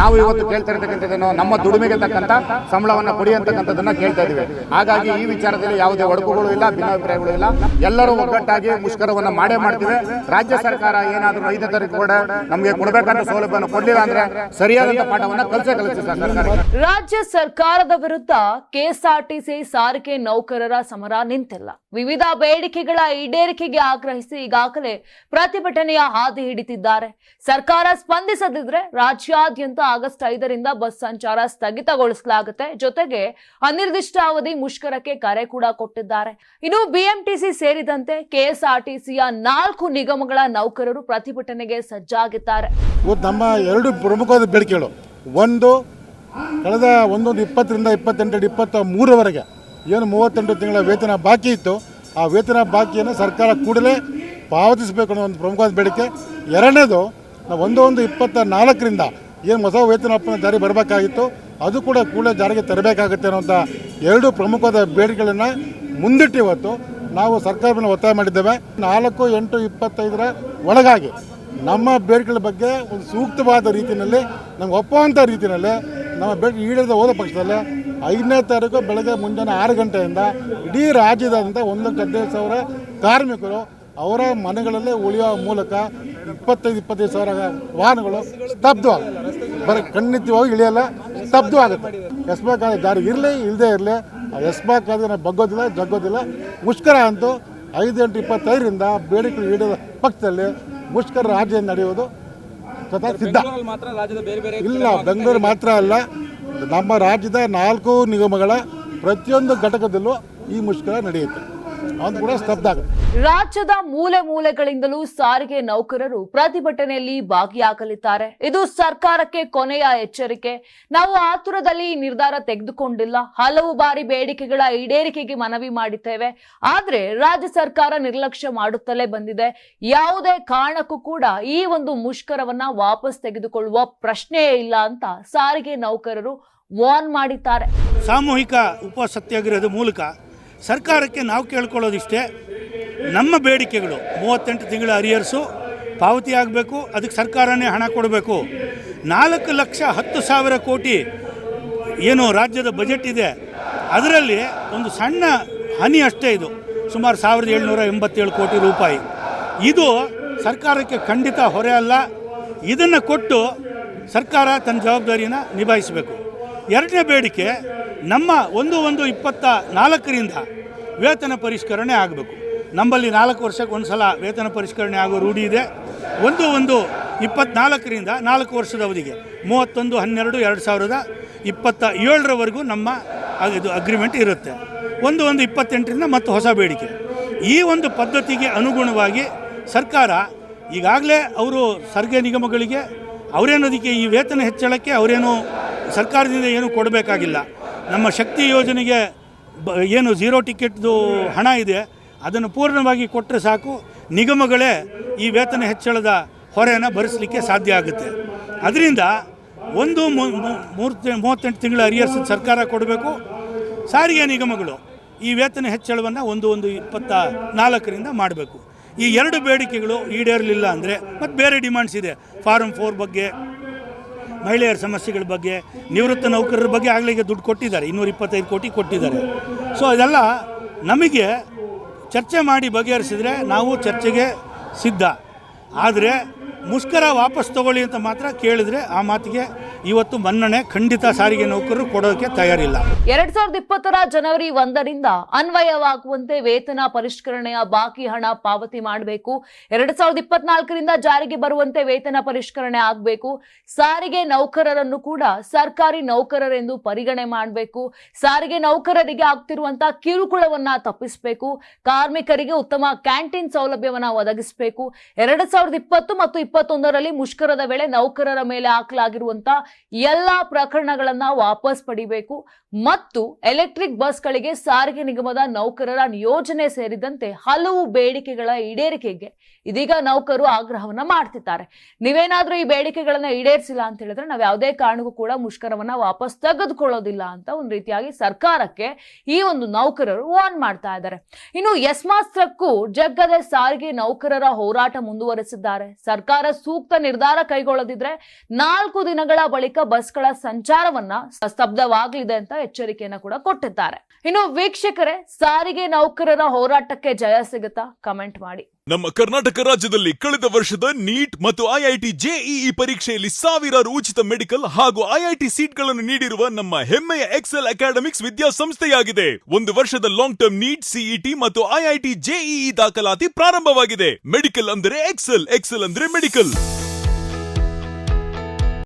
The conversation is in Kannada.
ನಾವು ಇವತ್ತು ಕೇಳ್ತಾ ಇರ್ತಕ್ಕಂಥದ್ದೇನು ನಮ್ಮ ದುಡಿಮೆಗೆ ತಕ್ಕಂಥ ಸಂಬಳವನ್ನು ಕೊಡಿ ಅಂತಕ್ಕಂಥದ್ದನ್ನು ಕೇಳ್ತಾ ಇದ್ದೀವಿ. ಹಾಗಾಗಿ ಈ ವಿಚಾರದಲ್ಲಿ ಯಾವುದೇ ಒಡಕುಗಳು ಇಲ್ಲ, ಭಿನ್ನಾಭಿಪ್ರಾಯಗಳು ಇಲ್ಲ. ಎಲ್ಲರೂ ಒಗ್ಗಟ್ಟಾಗಿ ಮುಷ್ಕರವನ್ನು ಮಾಡೇ ಮಾಡ್ತೀವಿ. ರಾಜ್ಯ ಸರ್ಕಾರ ಏನಾದರೂ ಐದನೇ ತಾರೀಕು ಕೂಡ ನಮಗೆ ಕೊಡಬೇಕಂತ ಸೌಲಭ್ಯವನ್ನು ಕೊಡಲಿಲ್ಲ ಅಂದ್ರೆ ಸರಿಯಾದಂಥ ಪಾಠವನ್ನು ಕಲಿಸೇ ಕಲಿಸಿ ರಾಜ್ಯ ಸರ್ಕಾರದ ವಿರುದ್ಧ ಕೆಎಸ್ಆರ್ಟಿಸಿ ಸಾರಿಗೆ ನೌಕರರ ಸಮರ ನಿಂತಿಲ್ಲ. ವಿವಿಧ ಬೇಡಿಕೆಗಳ ಈಡೇರಿಕೆಗೆ ಆಗ್ರಹಿಸಿ ಈಗಾಗಲೇ ಪ್ರತಿಭಟನೆಯ ಹಾದಿ ಹಿಡಿತಿದ್ದಾರೆ ಸರ್ಕಾರ ಸ್ಪಂದಿಸದಿದ್ರೆ ರಾಜ್ಯಾದ್ಯಂತ ಆಗಸ್ಟ್ ಐದರಿಂದ ಬಸ್ ಸಂಚಾರ ಸ್ಥಗಿತಗೊಳಿಸಲಾಗುತ್ತೆ. ಜೊತೆಗೆ ಅನಿರ್ದಿಷ್ಟಾವಧಿ ಮುಷ್ಕರಕ್ಕೆ ಕರೆ ಕೂಡ ಕೊಟ್ಟಿದ್ದಾರೆ. ಇನ್ನು ಬಿಎಂಟಿಸಿ ಸೇರಿದಂತೆ ಕೆಎಸ್ಆರ್ಟಿಸಿಯ ನಾಲ್ಕು ನಿಗಮಗಳ ನೌಕರರು ಪ್ರತಿಭಟನೆಗೆ ಸಜ್ಜಾಗಿದ್ದಾರೆ. ನಮ್ಮ ಎರಡು ಪ್ರಮುಖವಾದ ಬೇಡಿಕೆಗಳು. ಒಂದು, ಕಳೆದ ಒಂದೊಂದು ಇಪ್ಪತ್ತರಿಂದ ಇಪ್ಪತ್ತೆಂಟು ಇಪ್ಪತ್ತ ಮೂರವರೆಗೆ ಏನು ಮೂವತ್ತೆಂಟು ತಿಂಗಳ ವೇತನ ಬಾಕಿ ಇತ್ತು, ಆ ವೇತನ ಬಾಕಿಯನ್ನು ಸರ್ಕಾರ ಕೂಡಲೇ ಪಾವತಿಸಬೇಕು ಅನ್ನೋ ಒಂದು ಪ್ರಮುಖವಾದ ಬೇಡಿಕೆ. ಎರಡನೇದು, ನಾವು ಒಂದು ಇಪ್ಪತ್ತ ನಾಲ್ಕರಿಂದ ಏನು ಹೊಸ ವೇತನ ಜಾರಿ ಬರಬೇಕಾಗಿತ್ತು, ಅದು ಕೂಡ ಕೂಡಲೇ ಜಾರಿಗೆ ತರಬೇಕಾಗುತ್ತೆ ಅನ್ನೋಂಥ ಎರಡು ಪ್ರಮುಖವಾದ ಬೇಡಿಕೆಗಳನ್ನು ಮುಂದಿಟ್ಟು ಇವತ್ತು ನಾವು ಸರ್ಕಾರವನ್ನು ಒತ್ತಾಯ ಮಾಡಿದ್ದೇವೆ. ನಾಲ್ಕು, ಎಂಟು, ಇಪ್ಪತ್ತೈದರ ಒಳಗಾಗಿ ನಮ್ಮ ಬೇಡಿಕೆಗಳ ಬಗ್ಗೆ ಒಂದು ಸೂಕ್ತವಾದ ರೀತಿಯಲ್ಲಿ, ನಮ್ಗೆ ಒಪ್ಪುವಂಥ ರೀತಿಯಲ್ಲಿ, ನಮ್ಮ ಬೇಡಿಕೆ ಈಡೇರಿದ ಹೋದ ಪಕ್ಷದಲ್ಲಿ ಐದನೇ ತಾರೀಕು ಬೆಳಗ್ಗೆ ಮುಂಜಾನೆ ಆರು ಗಂಟೆಯಿಂದ ಇಡೀ ರಾಜ್ಯದಾದಂಥ ಒಂದು ಹದಿನೈದು ಸಾವಿರ ಕಾರ್ಮಿಕರು ಅವರ ಮನೆಗಳಲ್ಲೇ ಉಳಿಯುವ ಮೂಲಕ ಇಪ್ಪತ್ತೈದು ಇಪ್ಪತ್ತೈದು ಸಾವಿರ ವಾಹನಗಳು ಸ್ತಬ್ಧವಾಗುತ್ತೆ ಬರೀ ಖಂಡಿತವಾಗಿ ಇಳಿಯಲ್ಲ ಸ್ತಬ್ಧ ಆಗುತ್ತೆ. ಎಸ್ಬಾಕ್ ಆದರೆ ದಾರಿ ಇರಲಿ ಇಲ್ಲದೇ ಇರಲಿ ಆ ಆದರೆ ನಾವು ಬಗ್ಗೋದಿಲ್ಲ ಜಗ್ಗೋದಿಲ್ಲ. ಮುಷ್ಕರ ಅಂತೂ ಐದು ಎಂಟು ಇಪ್ಪತ್ತೈದರಿಂದ ಬೇಡಿಕೆ ಈಡೇದ ಪಕ್ಷದಲ್ಲಿ ಮುಷ್ಕರ ರಾಜ್ಯ ನಡೆಯೋದು ಸ್ವತಃ ಸಿದ್ಧ. ಇಲ್ಲ ಬೆಂಗಳೂರು ಮಾತ್ರ ಅಲ್ಲ ನಮ್ಮ ರಾಜ್ಯದ ನಾಲ್ಕು ನಿಗಮಗಳ ಪ್ರತಿಯೊಂದು ಘಟಕದಲ್ಲೂ ಈ ಮುಷ್ಕರ ನಡೆಯುತ್ತೆ. ಕೂಡ ಸ್ತಬ್ಧ ರಾಜ್ಯದ ಮೂಲೆ ಮೂಲೆಗಳಿಂದಲೂ ಸಾರಿಗೆ ನೌಕರರು ಪ್ರತಿಭಟನೆಯಲ್ಲಿ ಭಾಗಿಯಾಗಲಿದ್ದಾರೆ. ಇದು ಸರ್ಕಾರಕ್ಕೆ ಕೊನೆಯ ಎಚ್ಚರಿಕೆ. ನಾವು ಆತುರದಲ್ಲಿ ಈ ನಿರ್ಧಾರ ತೆಗೆದುಕೊಂಡಿಲ್ಲ. ಹಲವು ಬಾರಿ ಬೇಡಿಕೆಗಳ ಈಡೇರಿಕೆಗೆ ಮನವಿ ಮಾಡಿದ್ದೇವೆ. ಆದ್ರೆ ರಾಜ್ಯ ಸರ್ಕಾರ ನಿರ್ಲಕ್ಷ್ಯ ಮಾಡುತ್ತಲೇ ಬಂದಿದೆ. ಯಾವುದೇ ಕಾರಣಕ್ಕೂ ಕೂಡ ಈ ಒಂದು ಮುಷ್ಕರವನ್ನ ವಾಪಸ್ ತೆಗೆದುಕೊಳ್ಳುವ ಪ್ರಶ್ನೆಯೇ ಇಲ್ಲ ಅಂತ ಸಾರಿಗೆ ನೌಕರರು ವಾರ್ನ್ ಮಾಡಿದ್ದಾರೆ. ಸಾಮೂಹಿಕ ಉಪವಾಸ ಸತ್ಯಾಗ್ರಹದ ಮೂಲಕ ಸರ್ಕಾರಕ್ಕೆ ನಾವು ಕೇಳ್ಕೊಳ್ಳೋದಿಷ್ಟೇ ನಮ್ಮ ಬೇಡಿಕೆಗಳು. ಮೂವತ್ತೆಂಟು ತಿಂಗಳ ಅರಿಯರ್ಸು ಪಾವತಿ ಆಗಬೇಕು, ಅದಕ್ಕೆ ಸರ್ಕಾರನೇ ಹಣ ಕೊಡಬೇಕು. ನಾಲ್ಕು ಲಕ್ಷ ಹತ್ತು ಸಾವಿರ ಕೋಟಿ ಏನು ರಾಜ್ಯದ ಬಜೆಟ್ ಇದೆ. ಅದರಲ್ಲಿ ಒಂದು ಸಣ್ಣ ಹನಿ ಅಷ್ಟೇ ಇದು. ಸುಮಾರು ಸಾವಿರದ ಏಳ್ನೂರ ಎಂಬತ್ತೇಳು ಕೋಟಿ ರೂಪಾಯಿ. ಇದು ಸರ್ಕಾರಕ್ಕೆ ಖಂಡಿತ ಹೊರೆ ಅಲ್ಲ. ಇದನ್ನು ಕೊಟ್ಟು ಸರ್ಕಾರ ತನ್ನ ಜವಾಬ್ದಾರಿಯನ್ನು ನಿಭಾಯಿಸಬೇಕು. ಎರಡನೇ ಬೇಡಿಕೆ ನಮ್ಮ ಒಂದು ಒಂದು ಇಪ್ಪತ್ತ ನಾಲ್ಕರಿಂದ ವೇತನ ಪರಿಷ್ಕರಣೆ ಆಗಬೇಕು. ನಮ್ಮಲ್ಲಿ ನಾಲ್ಕು ವರ್ಷಕ್ಕೆ ಒಂದು ಸಲ ವೇತನ ಪರಿಷ್ಕರಣೆ ಆಗೋ ರೂಢಿ ಇದೆ. ಒಂದು ಒಂದು ಇಪ್ಪತ್ನಾಲ್ಕರಿಂದ ನಾಲ್ಕು ವರ್ಷದ ಅವಧಿಗೆ, ಮೂವತ್ತೊಂದು, ಹನ್ನೆರಡು, ಎರಡು ಸಾವಿರದ ಇಪ್ಪತ್ತ ಏಳರವರೆಗೂ ನಮ್ಮ ಇದು ಅಗ್ರಿಮೆಂಟ್ ಇರುತ್ತೆ. ಒಂದು ಒಂದು ಇಪ್ಪತ್ತೆಂಟರಿಂದ ಮತ್ತು ಹೊಸ ಬೇಡಿಕೆ. ಈ ಒಂದು ಪದ್ಧತಿಗೆ ಅನುಗುಣವಾಗಿ ಸರ್ಕಾರ ಈಗಾಗಲೇ ಅವರು ಸಾರಿಗೆ ನಿಗಮಗಳಿಗೆ ಅವರೇನು ಅದಕ್ಕೆ ಈ ವೇತನ ಹೆಚ್ಚಳಕ್ಕೆ ಅವರೇನು ಸರ್ಕಾರದಿಂದ ಏನು ಕೊಡಬೇಕಾಗಿಲ್ಲ. ನಮ್ಮ ಶಕ್ತಿ ಯೋಜನೆಗೆ ಬ, ಏನು ಝೀರೋ ಟಿಕೆಟ್ದು ಹಣ ಇದೆ, ಅದನ್ನು ಪೂರ್ಣವಾಗಿ ಕೊಟ್ಟರೆ ಸಾಕು. ನಿಗಮಗಳೇ ಈ ವೇತನ ಹೆಚ್ಚಳದ ಹೊರೆಯನ್ನು ಭರಿಸಲಿಕ್ಕೆ ಸಾಧ್ಯ ಆಗುತ್ತೆ. ಅದರಿಂದ ಒಂದು ಮೂರು ಮೂವತ್ತೆಂಟು ತಿಂಗಳ ಅರಿಯರ್ಸ್ ಸರ್ಕಾರ ಕೊಡಬೇಕು. ಸಾರಿಗೆ ನಿಗಮಗಳು ಈ ವೇತನ ಹೆಚ್ಚಳವನ್ನು ಒಂದು ಒಂದು ಇಪ್ಪತ್ತ ನಾಲ್ಕರಿಂದ ಮಾಡಬೇಕು. ಈ ಎರಡು ಬೇಡಿಕೆಗಳು ಈಡೇರಲಿಲ್ಲ ಅಂದರೆ ಮತ್ತು ಬೇರೆ ಡಿಮಾಂಡ್ಸ್ ಇದೆ. ಫಾರಮ್ ಫೋರ್ ಬಗ್ಗೆ ಮಹಿಳೆಯರ ಸಮಸ್ಯೆಗಳ ಬಗ್ಗೆ, ನಿವೃತ್ತ ನೌಕರರ ಬಗ್ಗೆ ಆಗಲೇ ದುಡ್ಡು ಕೊಟ್ಟಿದ್ದಾರೆ. ಇನ್ನೂರ ಇಪ್ಪತ್ತೈದು ಕೋಟಿ ಕೊಟ್ಟಿದ್ದಾರೆ. ಸೊ ಅದೆಲ್ಲ ನಮಗೆ ಚರ್ಚೆ ಮಾಡಿ ಬಗೆಹರಿಸಿದ್ರೆ ನಾವು ಚರ್ಚೆಗೆ ಸಿದ್ಧ. ಆದರೆ ಮುಷ್ಕರ ವಾಪಸ್ ತಗೊಳ್ಳಿ ಅಂತ ಮಾತ್ರ ಕೇಳಿದರೆ ಆ ಮಾತಿಗೆ ಇವತ್ತು ಮನ್ನಣೆ ಖಂಡಿತ ಸಾರಿಗೆ ನೌಕರರು ಕೊಡೋಕ್ಕೆ ತಯಾರಿಲ್ಲ. ಎರಡ್ ಸಾವಿರದ ಇಪ್ಪತ್ತರ ಜನವರಿ ಒಂದರಿಂದ ಅನ್ವಯವಾಗುವಂತೆ ವೇತನ ಪರಿಷ್ಕರಣೆಯ ಬಾಕಿ ಹಣ ಪಾವತಿ ಮಾಡಬೇಕು. ಎರಡ್ ಸಾವಿರದ ಇಪ್ಪತ್ನಾಲ್ಕರಿಂದ ಜಾರಿಗೆ ಬರುವಂತೆ ವೇತನ ಪರಿಷ್ಕರಣೆ ಆಗಬೇಕು. ಸಾರಿಗೆ ನೌಕರರನ್ನು ಕೂಡ ಸರ್ಕಾರಿ ನೌಕರರೆಂದು ಪರಿಗಣನೆ ಮಾಡಬೇಕು. ಸಾರಿಗೆ ನೌಕರರಿಗೆ ಆಗ್ತಿರುವಂತಹ ಕಿರುಕುಳವನ್ನ ತಪ್ಪಿಸಬೇಕು. ಕಾರ್ಮಿಕರಿಗೆ ಉತ್ತಮ ಕ್ಯಾಂಟೀನ್ ಸೌಲಭ್ಯವನ್ನ ಒದಗಿಸಬೇಕು. ಎರಡ್ ಸಾವಿರದ ಇಪ್ಪತ್ತು ಮತ್ತು ಇಪ್ಪತ್ತೊಂದರಲ್ಲಿ ಮುಷ್ಕರದ ವೇಳೆ ನೌಕರರ ಮೇಲೆ ಹಾಕಲಾಗಿರುವಂತಹ ಎಲ್ಲಾ ಪ್ರಕರಣಗಳನ್ನ ವಾಪಸ್ ಪಡಿಬೇಕು ಮತ್ತು ಎಲೆಕ್ಟ್ರಿಕ್ ಬಸ್ಗಳಿಗೆ ಸಾರಿಗೆ ನಿಗಮದ ನೌಕರರ ನಿಯೋಜನೆ ಸೇರಿದಂತೆ ಹಲವು ಬೇಡಿಕೆಗಳ ಈಡೇರಿಕೆಗೆ ಇದೀಗ ನೌಕರರು ಆಗ್ರಹವನ್ನ ಮಾಡ್ತಿದ್ದಾರೆ. ನೀವೇನಾದ್ರೂ ಈ ಬೇಡಿಕೆಗಳನ್ನ ಈಡೇರಿಸಿಲ್ಲ ಅಂತ ಹೇಳಿದ್ರೆ ನಾವು ಯಾವುದೇ ಕಾರಣಕ್ಕೂ ಕೂಡ ಮುಷ್ಕರವನ್ನ ವಾಪಸ್ ತೆಗೆದುಕೊಳ್ಳೋದಿಲ್ಲ ಅಂತ ಒಂದು ರೀತಿಯಾಗಿ ಸರ್ಕಾರಕ್ಕೆ ಈ ಒಂದು ನೌಕರರು ವಾರ್ನ್ ಮಾಡ್ತಾ ಇದ್ದಾರೆ. ಇನ್ನು ಯಸ್ಮಾಸ್ತ್ರಕ್ಕೂ ಜಗ್ಗದ ಸಾರಿಗೆ ನೌಕರರ ಹೋರಾಟ ಮುಂದುವರೆಸಿದ್ದಾರೆ. ಸರ್ಕಾರ ಸೂಕ್ತ ನಿರ್ಧಾರ ಕೈಗೊಳ್ಳದಿದ್ರೆ ನಾಲ್ಕು ದಿನಗಳ ಬಳಿಕ ಬಸ್ಗಳ ಸಂಚಾರವನ್ನ ಸ್ತಬ್ಧವಾಗಲಿದೆ ಅಂತ ಎಚ್ಚರಿಕೆಯನ್ನ ಕೂಡ ಕೊಟ್ಟಿದ್ದಾರೆ. ಇನ್ನು ವೀಕ್ಷಕರೇ, ಸಾರಿಗೆ ನೌಕರರ ಹೋರಾಟಕ್ಕೆ ಜಯ ಸಿಗುತ್ತಾ ಕಮೆಂಟ್ ಮಾಡಿ. ನಮ್ಮ ಕರ್ನಾಟಕ ರಾಜ್ಯದಲ್ಲಿ ಕಳೆದ ವರ್ಷದ ನೀಟ್ ಮತ್ತು ಐಐಟಿ ಜೆಇಇ ಪರೀಕ್ಷೆಯಲ್ಲಿ ಸಾವಿರಾರು ಉಚಿತ ಮೆಡಿಕಲ್ ಹಾಗೂ ಐಐಟಿ ಸೀಟ್ಗಳನ್ನು ನೀಡಿರುವ ನಮ್ಮ ಹೆಮ್ಮೆಯ ಎಕ್ಸೆಲ್ ಅಕಾಡೆಮಿಕ್ಸ್ ವಿದ್ಯಾಸಂಸ್ಥೆಯಾಗಿದೆ. ಒಂದು ವರ್ಷದ ಲಾಂಗ್ ಟರ್ಮ್ ನೀಟ್, ಸಿಇಟಿ ಮತ್ತು ಐಐಟಿ ಜೆಇಇ ದಾಖಲಾತಿ ಪ್ರಾರಂಭವಾಗಿದೆ. ಮೆಡಿಕಲ್ ಅಂದರೆ ಎಕ್ಸೆಲ್ ಎಕ್ಸೆಲ್ ಅಂದ್ರೆ ಮೆಡಿಕಲ್.